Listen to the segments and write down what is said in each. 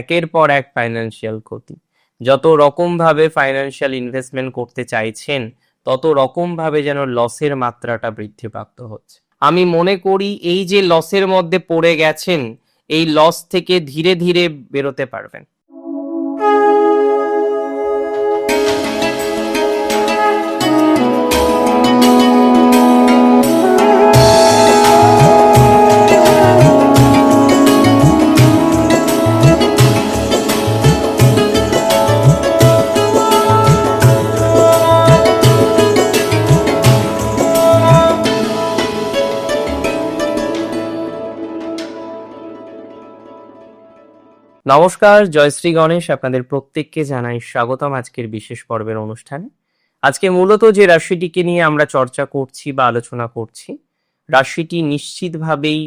একের পর এক ফাইন্যান্সিয়াল ক্ষতি। যত রকমভাবে ফাইন্যান্সিয়াল ইনভেস্টমেন্ট করতে চাইছেন, তত রকমভাবে যেন লসের মাত্রাটা বৃদ্ধিপ্রাপ্ত হচ্ছে। আমি মনে করি এই যে লসের মধ্যে পড়ে গেছেন, এই লস থেকে ধীরে ধীরে বেরোতে পারবেন। নমস্কার জয়শ্রী গণেশ। আপনাদের প্রত্যেককে জানাই স্বাগতম আজকের বিশেষ পর্বের অনুষ্ঠানে। আজকে মূলত যে রাশিটিকে নিয়ে আমরা চর্চা করছি বা আলোচনা করছি, রাশিটি নিশ্চিতভাবেই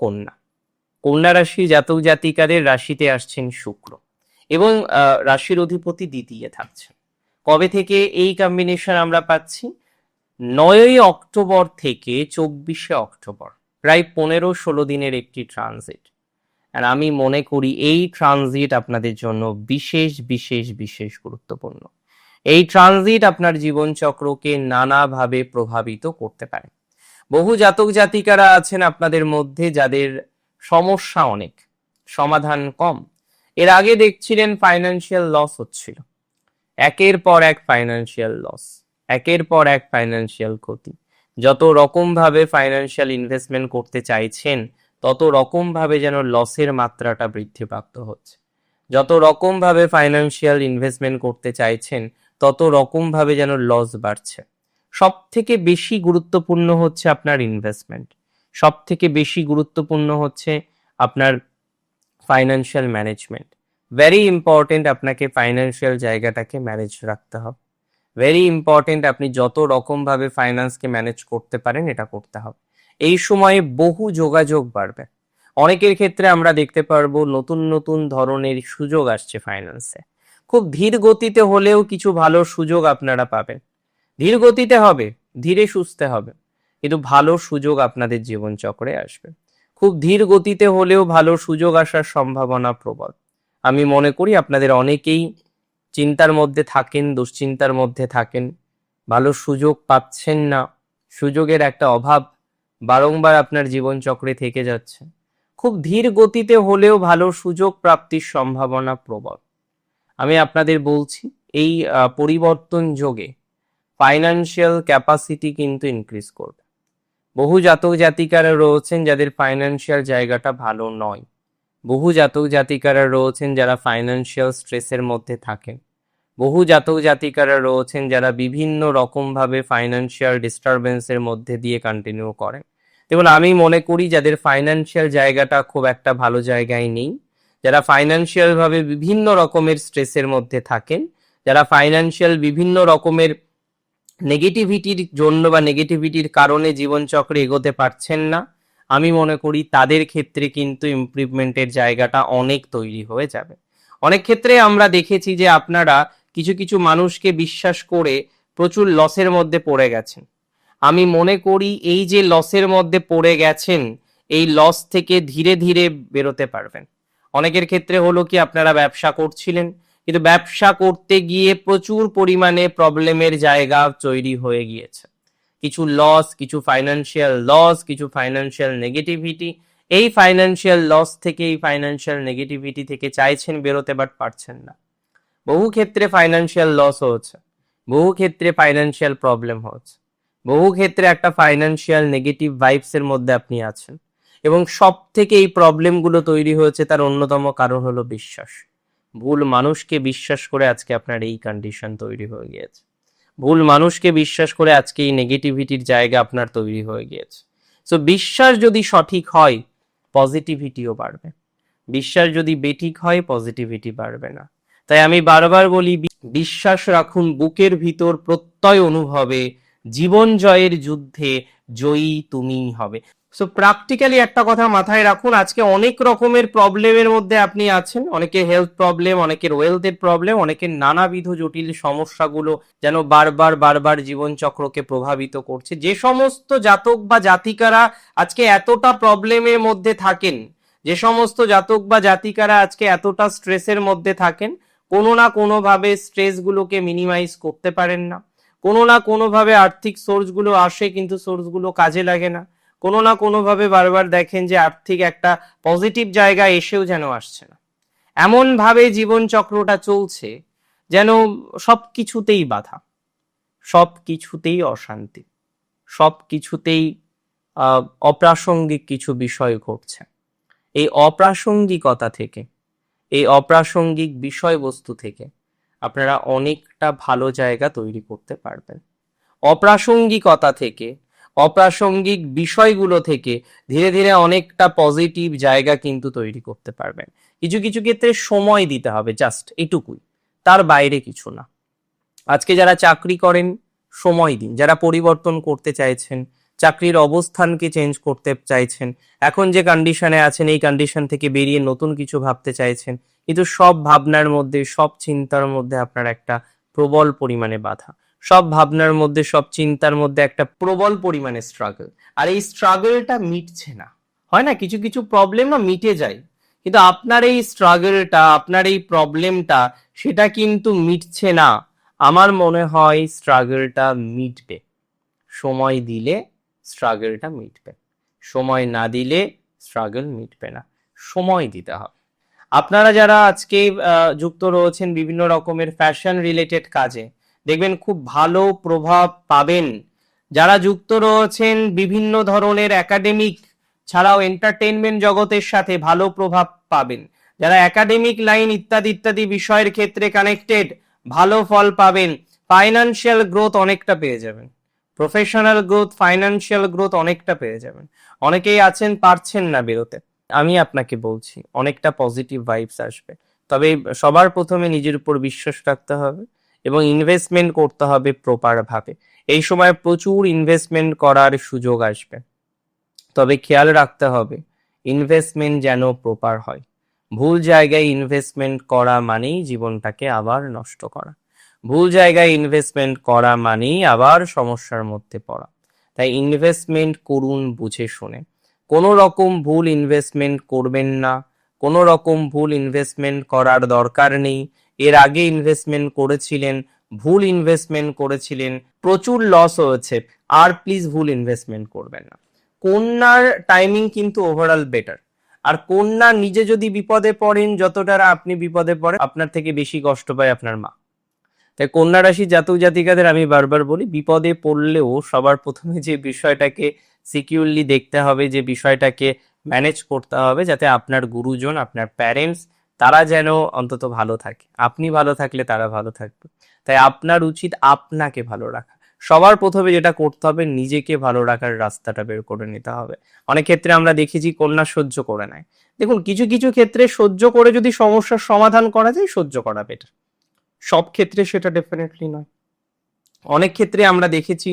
কন্যা। কন্যা রাশির জাতক জাতিকাদের রাশিতে আসছেন শুক্র এবং রাশির অধিপতি দ্বিতীয় থাকছেন। কবে থেকে এই কম্বিনেশন আমরা পাচ্ছি? নয়ই অক্টোবর থেকে চব্বিশে অক্টোবর, প্রায় পনেরো ষোলো দিনের একটি ট্রানজিট আর আমি মনে করি এই ট্রানজিট আপনাদের জন্য বিশেষ বিশেষ বিশেষ গুরুত্বপূর্ণ। এই ট্রানজিট আপনার জীবনচক্রকে নানাভাবে প্রভাবিত করতে পারে। বহু জাতক জাতিকারা আছেন আপনাদের মধ্যে যাদের সমস্যা অনেক, সমাধান কম। এর আগে দেখছিলেন ফাইন্যান্সিয়াল লস হচ্ছিল। একের পর এক ফাইন্যান্সিয়াল লস একের পর এক ফাইন্যান্সিয়াল ক্ষতি। যত রকম ভাবে ফাইন্যান্সিয়াল ইনভেস্টমেন্ট করতে চাইছেন তত রকম ভাবে যেন লসের মাত্রাটা বৃদ্ধিপ্রাপ্ত হচ্ছে। যত রকম ভাবে ফাইন্যান্সিয়াল ইনভেস্টমেন্ট করতে চাইছেন, তত রকম ভাবে যেন লস বাড়ছে। সব থেকে বেশি গুরুত্বপূর্ণ হচ্ছে আপনার ইনভেস্টমেন্ট সব থেকে বেশি গুরুত্বপূর্ণ হচ্ছে আপনার ফাইন্যান্সিয়াল ম্যানেজমেন্ট ভেরি ইম্পর্টেন্ট আপনাকে ফাইন্যান্সিয়াল জায়গাটাকে ম্যানেজ রাখতে হবে। ভেরি ইম্পর্টেন্ট আপনি যত রকম ভাবে ফাইন্যান্সকে ম্যানেজ করতে পারেন, এটা করতে হবে। এই সময়ে বহু যোগাযোগ বাড়বে। অনেকের ক্ষেত্রে আমরা দেখতে পারব নতুন নতুন ধরনের সুযোগ আসছে ফাইন্যান্সে খুব ধীর গতিতে হলেও কিছু ভালো সুযোগ আপনারা পাবেন। ধীর গতিতে হবে, ধীরে সুস্থে হবে, কিন্তু ভালো সুযোগ আপনাদের জীবনচক্রে আসবে। খুব ধীর গতিতে হলেও ভালো সুযোগ আসার সম্ভাবনা প্রবল। আমি মনে করি আপনাদের অনেকেই চিন্তার মধ্যে থাকেন, দুশ্চিন্তার মধ্যে থাকেন, ভালো সুযোগ পাচ্ছেন না। সুযোগের একটা অভাব বারংবার আপনার জীবনচক্রে থেকে যাচ্ছে। খুব ধীর গতিতে হলেও ভালো সুযোগ প্রাপ্তির সম্ভাবনা প্রবল। আমি আপনাদের বলছি, এই পরিবর্তন যোগে ফাইন্যান্সিয়াল ক্যাপাসিটি কিন্তু ইনক্রিজ করবে। বহু জাতক জাতিকারা রয়েছেন যাদের ফাইন্যান্সিয়াল জায়গাটা ভালো নয়। বহু জাতক জাতিকারা রয়েছেন যারা ফাইন্যান্সিয়াল স্ট্রেসের মধ্যে থাকেন। বহু জাতক জাতিকারা রয়েছেন যারা বিভিন্ন রকমভাবে ফাইন্যান্সিয়াল ডিস্টারবেন্সের মধ্যে দিয়ে কন্টিনিউ করেন। দেখুন, আমি মনে করি যাদের ফাইন্যান্সিয়াল জায়গাটা খুব একটা ভালো জায়গায় নেই, যারা ফাইন্যান্সিয়াল ভাবে বিভিন্ন রকমের স্ট্রেসের মধ্যে থাকেন, যারা ফাইন্যান্সিয়াল বিভিন্ন রকমের নেগেটিভিটির জন্য বা নেগেটিভিটির কারণে জীবনচক্রে এগোতে পারছেন না, আমি মনে করি তাদের ক্ষেত্রে কিন্তু ইমপ্রুভমেন্টের জায়গাটা অনেক তৈরি হয়ে যাবে। অনেক ক্ষেত্রে আমরা দেখেছি যে আপনারা কিছু কিছু মানুষকে বিশ্বাস করে প্রচুর লসের মধ্যে পড়ে গেছেন। আমি মনে করি এই যে লসের মধ্যে পড়ে গেছেন, এই লস থেকে ধীরে ধীরে বেরোতে পারবেন। অনেকের ক্ষেত্রে হলো কি আপনারা ব্যবসা করছিলেন, কিন্তু ব্যবসা করতে গিয়ে প্রচুর পরিমাণে প্রবলেমের জায়গা তৈরি হয়ে গিয়েছে। কিছু লস, কিছু ফাইন্যান্সিয়াল লস, কিছু ফাইন্যান্সিয়াল নেগেটিভিটি। এই ফাইন্যান্সিয়াল লস থেকে, এই ফাইন্যান্সিয়াল নেগেটিভিটি থেকে চাইছেন বেরোতে, বাট পারছেন না। বহু ক্ষেত্রে ফাইন্যান্সিয়াল লস হচ্ছে, বহু ক্ষেত্রে ফাইন্যান্সিয়াল প্রবলেম হচ্ছে, বহু ক্ষেত্রে একটা ফাইন্যান্সিয়াল নেগেটিভ ভাইবস এর মধ্যে আপনি আছেন এবং সব থেকে এই প্রবলেমগুলো তৈরি হয়েছে তার অন্যতম কারণ হলো বিশ্বাস। ভুল মানুষকে বিশ্বাস করে আজকে আপনার এই কন্ডিশন তৈরি হয়ে গিয়েছে। ভুল মানুষকে বিশ্বাস করে আজকে এই নেগেটিভিটির জায়গা আপনার তৈরি হয়ে গিয়েছে। সো বিশ্বাস যদি সঠিক হয় পজিটিভিটিও বাড়বে। বিশ্বাস যদি বেঠিক হয় পজিটিভিটি বাড়বে না। তাই আমি বারবার বলি বিশ্বাস রাখুন, বুকের ভিতর প্রত্যয় অনুভবে, জীবন জয়ের যুদ্ধে জয়ী তুমিই হবে। সো প্র্যাকটিক্যালি একটা কথা মাথায় রাখুন, আজকে অনেক রকমের প্রবলেমের মধ্যে আপনি আছেন। অনেকের হেলথ প্রবলেম অনেকের ওয়েলথের প্রবলেম অনেকের নানাবিধ জটিল সমস্যাগুলো যেন বারবার বারবার জীবনচক্রকে প্রভাবিত করছে। যে সমস্ত জাতক বা জাতিকারা আজকে এতটা প্রবলেমের মধ্যে থাকেন, যে সমস্ত জাতক বা জাতিকারা আজকে এতটা স্ট্রেসের মধ্যে থাকেন কোনো না কোনোভাবে স্ট্রেসগুলোকে মিনিমাইজ করতে পারেন না। কোনো না কোনোভাবে আর্থিক সোর্সগুলো আসে কিন্তু সোর্সগুলো কাজে লাগে না। কোনো না কোনোভাবে বারবার দেখেন যে আর্থিক একটা পজিটিভ জায়গা এসেও যেন আসছে না। এমনভাবে জীবন চক্রটা চলছে যেন সব কিছুতেই বাধা সব কিছুতেই অশান্তি সব কিছুতেই অপ্রাসঙ্গিক কিছু বিষয় ঘটছে। এই অপ্রাসঙ্গিকতা থেকে এই অপ্রাসঙ্গিক বিষয়বস্তু থেকে আপনারা অনেকটা ভালো জায়গা তৈরি করতে পারবেন। অপ্রাসঙ্গিকতা থেকে, অপ্রাসঙ্গিক বিষয়গুলো থেকে ধীরে ধীরে অনেকটা পজিটিভ জায়গা কিন্তু তৈরি করতে পারবেন। কিছু কিছু ক্ষেত্রে সময় দিতে হবে জাস্ট এটুকুই, তার বাইরে কিছু না। আজকে যারা চাকরি করেন, সময় দিন। যারা পরিবর্তন করতে চাইছেন চাকরির অবস্থানকে চেঞ্জ করতে চাইছেন। এখন যে কন্ডিশনে আছেন, এই কন্ডিশন থেকে বেরিয়ে নতুন কিছু ভাবতে চাইছেন, কিন্তু সব ভাবনার মধ্যে, সব চিন্তার মধ্যে আপনার একটা প্রবল পরিমাণে বাধা। সব ভাবনার মধ্যে, সব চিন্তার মধ্যে একটা প্রবল পরিমাণে স্ট্রাগল আর এই স্ট্রাগলটা মিটছে না। হয় না? কিছু কিছু প্রবলেম না মিটে যায়। কিন্তু আপনার এই স্ট্রাগলটা আপনার এই প্রবলেমটা সেটা কিন্তু মিটছে না। আমার মনে হয় স্ট্রাগলটা মিটবে। সময় দিলে স্ট্রাগলটা মিটবে। সময় না দিলে স্ট্রাগল মিটবে না। সময় দিতে হবে। আপনারা যারা আজকে যুক্ত রয়েছেন বিভিন্ন রকমের ফ্যাশন রিলেটেড কাজে, দেখবেন খুব ভালো প্রভাব পাবেন। যারা যুক্ত রয়েছেন বিভিন্ন ধরনের একাডেমিক ছাড়াও এন্টারটেনমেন্ট জগতের সাথে ভালো প্রভাব পাবেন। যারা একাডেমিক লাইন ইত্যাদি ইত্যাদি বিষয়ের ক্ষেত্রে কানেক্টেড ভালো ফল পাবেন। ফাইনান্সিয়াল গ্রোথ অনেকটা পেয়ে যাবেন। প্রফেশনাল গ্রোথ ফাইনান্সিয়াল গ্রোথ অনেকটা পেয়ে যাবেন। অনেকেই আছেন, পারছেন না বেরোতে। আমি আপনাকে বলছি, অনেকটা পজিটিভ ভাইবস আসবে। তবে সবার প্রথমে নিজের উপর বিশ্বাস রাখতে হবে এবং ইনভেস্টমেন্ট করতে হবে প্রপার ভাবে। এই সময় প্রচুর ইনভেস্টমেন্ট করার সুযোগ আসবে। তবে খেয়াল রাখতে হবে ইনভেস্টমেন্ট যেন প্রপার হয়। ভুল জায়গায় ইনভেস্টমেন্ট করা মানেই জীবনটাকে আবার নষ্ট করা। ভুল জায়গায় ইনভেস্টমেন্ট করা মানেই আবার সমস্যার মধ্যে পড়া। তাই ইনভেস্টমেন্ট করুন বুঝে শুনে। কোনো রকম ভুল ইনভেস্টমেন্ট করবেন না। কোনো রকম ভুল ইনভেস্টমেন্ট করার দরকার নেই। এর আগে ইনভেস্টমেন্ট করেছিলেন, ভুল ইনভেস্টমেন্ট করেছিলেন, প্রচুর লস হয়েছে, আর প্লিজ ভুল ইনভেস্টমেন্ট করবেন না। কন্যার টাইমিং কিন্তু ওভারঅল বেটার আর কন্যা নিজে যদি বিপদে পড়েন, যতটা আপনি বিপদে পড়েন, আপনার থেকে বেশি কষ্ট পায় আপনার মা। তাই কন্যা রাশি জাতক জাতিকাদের আমি বারবার বলি, বিপদে পড়লেও সবার প্রথমে যে বিষয়টাকে সিকিউরলি দেখতে হবে, যে বিষয়টাকে ম্যানেজ করতে হবে যাতে আপনার গুরুজন, আপনার প্যারেন্টস তারা যেন অন্তত ভালো থাকে। আপনি ভালো থাকলে তারা ভালো থাকবে। তাই আপনার উচিত আপনাকে ভালো রাখা। সবার প্রথমে যেটা করতে হবে, নিজেকে ভালো রাখার রাস্তাটা বের করে নিতে হবে। অনেক ক্ষেত্রে আমরা দেখেছি কন্যা সহ্য করে নেয়। দেখুন, কিছু কিছু ক্ষেত্রে সহ্য করে যদি সমস্যার সমাধান করা যায়, সহ্য করা বেটার সব ক্ষেত্রে সেটা ডেফিনেটলি নয়। অনেক ক্ষেত্রে আমরা দেখেছি,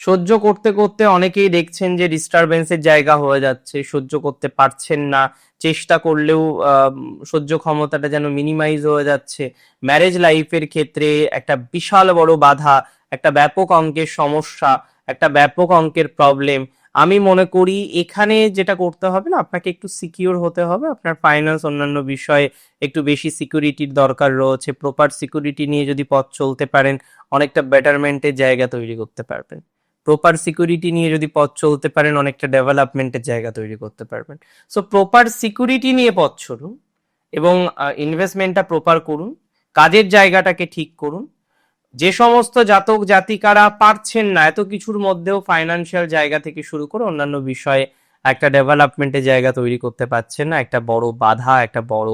সহ্য করতে করতে অনেকেই দেখছেন যে ডিস্টারবেন্সের জায়গা হয়ে যাচ্ছে, সহ্য করতে পারছেন না, চেষ্টা করলেও সহ্য ক্ষমতাটা যেন মিনিমাইজ হয়ে যাচ্ছে। ম্যারেজ লাইফের ক্ষেত্রে একটা বিশাল বড় বাধা, একটা ব্যাপক অঙ্কের সমস্যা, একটা ব্যাপক অঙ্কের প্রবলেম আমি মনে করি এখানে যেটা করতে হবে না, আপনাকে একটু সিকিউর হতে হবে। আপনার ফাইন্যান্স অন্যান্য বিষয়ে একটু বেশি সিকিউরিটির দরকার রয়েছে। প্রপার সিকিউরিটি নিয়ে যদি পথ চলতে পারেন, অনেকটা বেটারমেন্টের জায়গা তৈরি করতে পারবেন। প্রপার সিকিউরিটি নিয়ে যদি পথ চলতে পারেন, অনেকটা ডেভেলপমেন্টের জায়গা তৈরি করতে পারবেন। সো প্রপার সিকিউরিটি নিয়ে পথ চলুন এবং ইনভেস্টমেন্টটা প্রপার করুন। কাজের জায়গাটাকে ঠিক করুন। যে সমস্ত জাতক জাতিকারা পারছেন না, এত কিছুর মধ্যেও ফাইনান্সিয়াল জায়গা থেকে শুরু করে অন্যান্য বিষয়ে একটা ডেভেলপমেন্টের জায়গা তৈরি করতে পারছেন না, একটা বড় বাধা, একটা বড়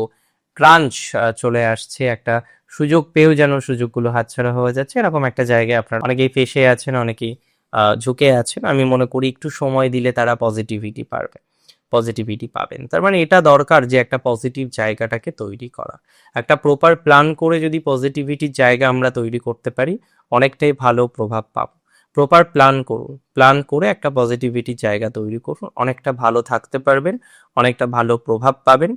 ক্রাঞ্চ চলে আসছে, একটা সুযোগ পেয়েও যেন সুযোগগুলো হাতছাড়া হয়ে যাচ্ছে। এরকম একটা জায়গায় আপনার অনেকেই ফেসে আছেন, অনেকেই ঝুঁকে আছেন। আমি মনে করি একটু সময় দিলে তারা পজিটিভিটি পারবে। পজিটিভিটি পাবেন। তার মানে এটা দরকার যে একটা পজিটিভ জায়গাটাকে তৈরি করা। একটা প্রপার প্ল্যান করে যদি পজিটিভিটির জায়গা আমরা তৈরি করতে পারি, অনেকটাই ভালো প্রভাব পাবো। প্রপার প্ল্যান করুন। প্ল্যান করে একটা পজিটিভিটির জায়গা তৈরি করুন। অনেকটা ভালো থাকতে পারবেন, অনেকটা ভালো প্রভাব পাবেন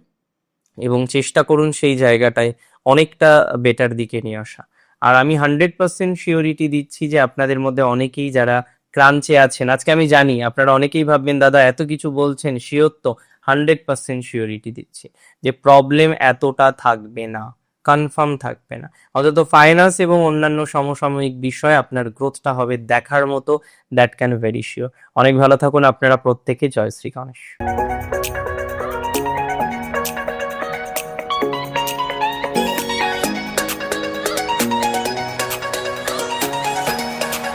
এবং চেষ্টা করুন সেই জায়গাটায় অনেকটা বেটার দিকে নিয়ে আসা। আর আমি হান্ড্রেড পার্সেন্ট শিওরিটি দিচ্ছি যে আপনাদের মধ্যে অনেকেই যারা ক্রাঞ্চে আছেন। আজকে আমি জানি, আপনারা অনেকেই ভাববেন, দাদা, এত কিছু বলছেন, শিওর তো হান্ড্রেড পার্সেন্ট শিওরিটি দিচ্ছি যে প্রবলেম এতটা থাকবে না কনফার্ম থাকবে না। অন্তত ফাইন্যান্স এবং অন্যান্য সমসাময়িক বিষয় আপনার গ্রোথটা হবে দেখার মতো দ্যাট ক্যান ভেরি শিওর অনেক ভালো থাকুন, আপনারা প্রত্যেকে জয় শ্রী গণেশ।